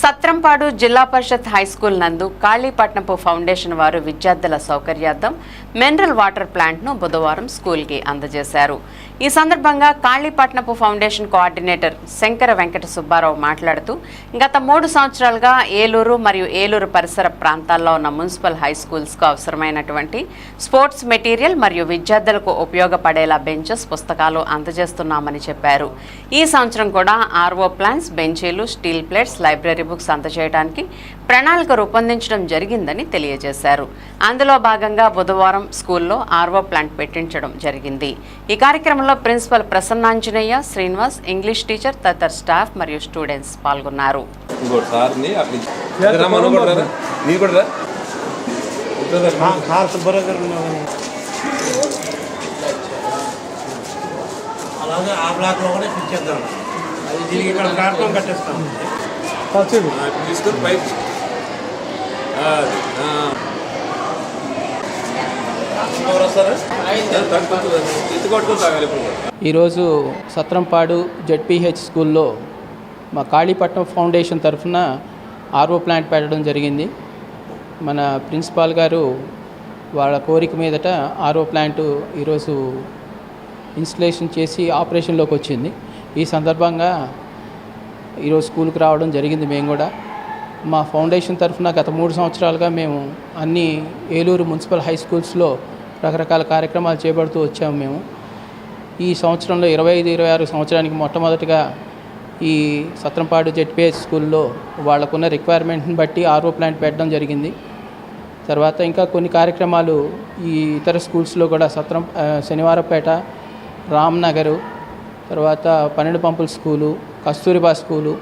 సత్రంపాడు జిల్లా పరిషత్ హైస్కూల్ నందు కాళీపట్నపు ఫౌండేషన్ వారు విద్యార్థుల సౌకర్యార్థం మినరల్ వాటర్ ప్లాంట్ను బుధవారం స్కూల్కి అందజేశారు. ఈ సందర్భంగా కాళీపట్నపు ఫౌండేషన్ కోఆర్డినేటర్ శంకర వెంకట సుబ్బారావు మాట్లాడుతూ గత మూడు సంవత్సరాలుగా ఏలూరు మరియు ఏలూరు పరిసర ప్రాంతాల్లో ఉన్న మున్సిపల్ హై స్కూల్స్కు అవసరమైనటువంటి స్పోర్ట్స్ మెటీరియల్ మరియు విద్యార్థులకు ఉపయోగపడేలా బెంచెస్ పుస్తకాలు అందజేస్తున్నామని చెప్పారు. ఈ సంవత్సరం కూడా ఆర్ఓ ప్లాన్స్ బెంచీలు స్టీల్ ప్లేట్స్ లైబ్రరీ బుక్స్ అందజేయడానికి ప్రణాళిక రూపొందించడం జరిగిందని తెలియజేశారు. అందులో భాగంగా బుధవారం స్కూల్లో ఆర్ఓ ప్లాంట్ పెట్టించడం జరిగింది. ఈ కార్యక్రమంలో principal Prasannanjaneya Srinivas English teacher తదితర స్టాఫ్ మరియు స్టూడెంట్స్ పాల్గొన్నారు. అలాగే ఆ బ్లాక్లో కూడా పిచ్చేద్దాం అది దీనికి ఇక్కడ ప్లాట్ఫామ్ కట్టేస్తాం. తీసుకొని. ఈరోజు సత్రంపాడు జెడ్పీహెచ్ స్కూల్లో మా కాళీపట్నం ఫౌండేషన్ తరఫున ఆర్ఓ ప్లాంట్ పెట్టడం జరిగింది. మన ప్రిన్సిపాల్ గారు వాళ్ళ కోరిక మీదట ఆర్ఓ ప్లాంట్ ఈరోజు ఇన్స్టలేషన్ చేసి ఆపరేషన్లోకి వచ్చింది. ఈ సందర్భంగా ఈరోజు స్కూల్కి రావడం జరిగింది మేము కూడా. మా ఫౌండేషన్ తరఫున గత మూడు సంవత్సరాలుగా మేము అన్ని ఏలూరు మున్సిపల్ హై స్కూల్స్లో రకరకాల కార్యక్రమాలు చేపడుతూ వచ్చాము మేము. ఈ సంవత్సరంలో ఇరవై ఐదు ఇరవై ఆరు సంవత్సరానికి మొట్టమొదటిగా ఈ సత్రంపాడు జెడ్పిహెచ్ స్కూల్లో వాళ్ళకున్న రిక్వైర్మెంట్ని బట్టి ఆర్ఓ ప్లాంట్ పెట్టడం జరిగింది. తర్వాత ఇంకా కొన్ని కార్యక్రమాలు ఈ ఇతర స్కూల్స్లో కూడా సత్రం శనివారపేట రామ్నగరు తర్వాత పన్నెండు పంపుల స్కూలు కస్తూరిబా స్కూలు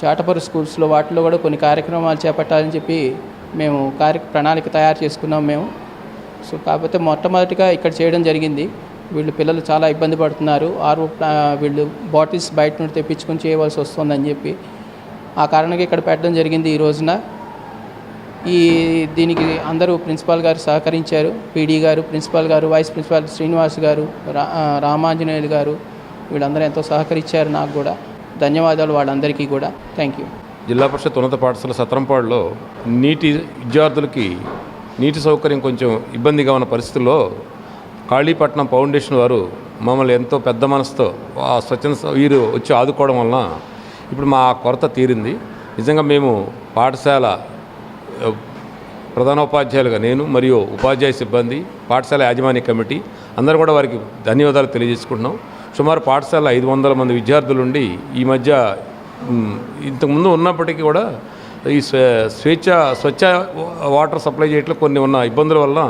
చాటపరు స్కూల్స్లో వాటిలో కూడా కొన్ని కార్యక్రమాలు చేపట్టాలని చెప్పి మేము కార్య ప్రణాళిక తయారు చేసుకున్నాం మేము. సో కాకపోతే మొట్టమొదటిగా ఇక్కడ చేయడం జరిగింది. వీళ్ళు పిల్లలు చాలా ఇబ్బంది పడుతున్నారు. ఆరు వీళ్ళు బాటిల్స్ బయట నుండి తెప్పించుకొని చేయవలసి వస్తుందని చెప్పి ఆ కారణంగా ఇక్కడ పెట్టడం జరిగింది ఈ రోజున. ఈ దీనికి అందరూ ప్రిన్సిపాల్ గారు సహకరించారు. పీడీ గారు ప్రిన్సిపాల్ గారు వైస్ ప్రిన్సిపాల్ శ్రీనివాస్ గారు రా రామాంజనేయులు గారు వీళ్ళందరూ ఎంతో సహకరించారు నాకు కూడా. ధన్యవాదాలు వాళ్ళందరికీ కూడా. థ్యాంక్ యూ జిల్లా పరిషత్ ఉన్నత పాఠశాల సత్రంపాడులో నీటి విద్యార్థులకి నీటి సౌకర్యం కొంచెం ఇబ్బందిగా ఉన్న పరిస్థితుల్లో కాళీపట్నం ఫౌండేషన్ వారు మమ్మల్ని ఎంతో పెద్ద మనసుతో ఆ స్వచ్ఛంద వీరు వచ్చి ఆదుకోవడం వలన ఇప్పుడు మా కొరత తీరింది. నిజంగా మేము పాఠశాల ప్రధానోపాధ్యాయులుగా నేను మరియు ఉపాధ్యాయ సిబ్బంది పాఠశాల యాజమాన్య కమిటీ అందరూ కూడా వారికి ధన్యవాదాలు తెలియజేసుకుంటున్నాం. సుమారు పాఠశాల ఐదు వందల మంది విద్యార్థులు ఉండి ఈ మధ్య ఇంతకుముందు ఉన్నప్పటికీ కూడా ఈ స్వే- స్వేచ్ఛ స్వచ్ఛ వాటర్ సప్లై చేయట్లో కొన్ని ఉన్న ఇబ్బందుల వలన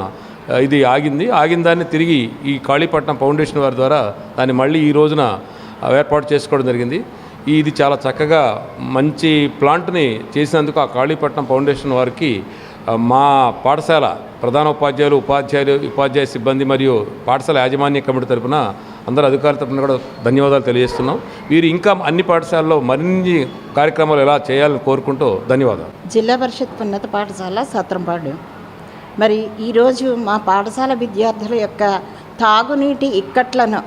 ఇది ఆగింది. ఆగిన దాన్ని తిరిగి ఈ కాళీపట్నం ఫౌండేషన్ వారి ద్వారా దాన్ని మళ్ళీ ఈ రోజున ఏర్పాటు చేసుకోవడం జరిగింది. ఇది చాలా చక్కగా మంచి ప్లాంట్ని చేసినందుకు ఆ కాళీపట్నం ఫౌండేషన్ వారికి మా పాఠశాల ప్రధాన ఉపాధ్యాయులు ఉపాధ్యాయులు ఉపాధ్యాయ సిబ్బంది మరియు పాఠశాల యాజమాన్య కమిటీ తరపున అందరు అధికారుల తరఫున కూడా ధన్యవాదాలు తెలియజేస్తున్నాం. వీరు ఇంకా అన్ని పాఠశాలలో మరిన్ని కార్యక్రమాలు ఎలా చేయాలని కోరుకుంటూ ధన్యవాదాలు. జిల్లా పరిషత్ ఉన్నత పాఠశాల సత్రంపాడు. మరి ఈరోజు మా పాఠశాల విద్యార్థుల యొక్క తాగునీటి ఇక్కట్లను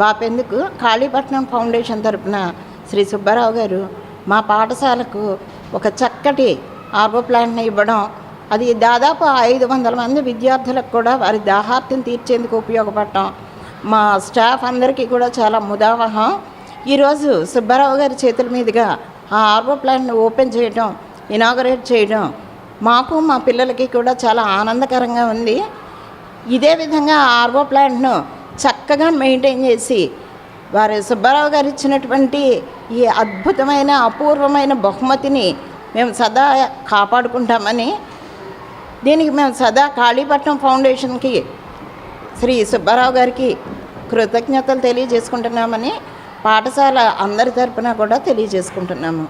బాపేందుకు కాళీపట్నం ఫౌండేషన్ తరపున శ్రీ సుబ్బారావు గారు మా పాఠశాలకు ఒక చక్కటి ఆర్బో ప్లాంట్ని ఇవ్వడం అది దాదాపు ఐదు వందల మంది విద్యార్థులకు కూడా వారి దాహార్తిని తీర్చేందుకు ఉపయోగపడటం మా స్టాఫ్ అందరికీ కూడా చాలా ముదావహం. ఈరోజు సుబ్బారావు గారి చేతుల మీదుగా ఆ ఆర్బో ప్లాంట్ని ఓపెన్ చేయడం ఇనాగరేట్ చేయడం మాకు మా పిల్లలకి కూడా చాలా ఆనందకరంగా ఉంది. ఇదే విధంగా ఆ ఆర్బో ప్లాంట్ను చక్కగా మెయింటైన్ చేసి వారు సుబ్బారావు గారు ఇచ్చినటువంటి ఈ అద్భుతమైన అపూర్వమైన బహుమతిని మేము సదా కాపాడుకుంటామని దీనికి మేము సదా కాళీపట్నం ఫౌండేషన్కి శ్రీ సుబ్బారావు గారికి కృతజ్ఞతలు తెలియజేసుకుంటున్నామని పాఠశాల అందరి తరపున కూడా తెలియజేసుకుంటున్నాము.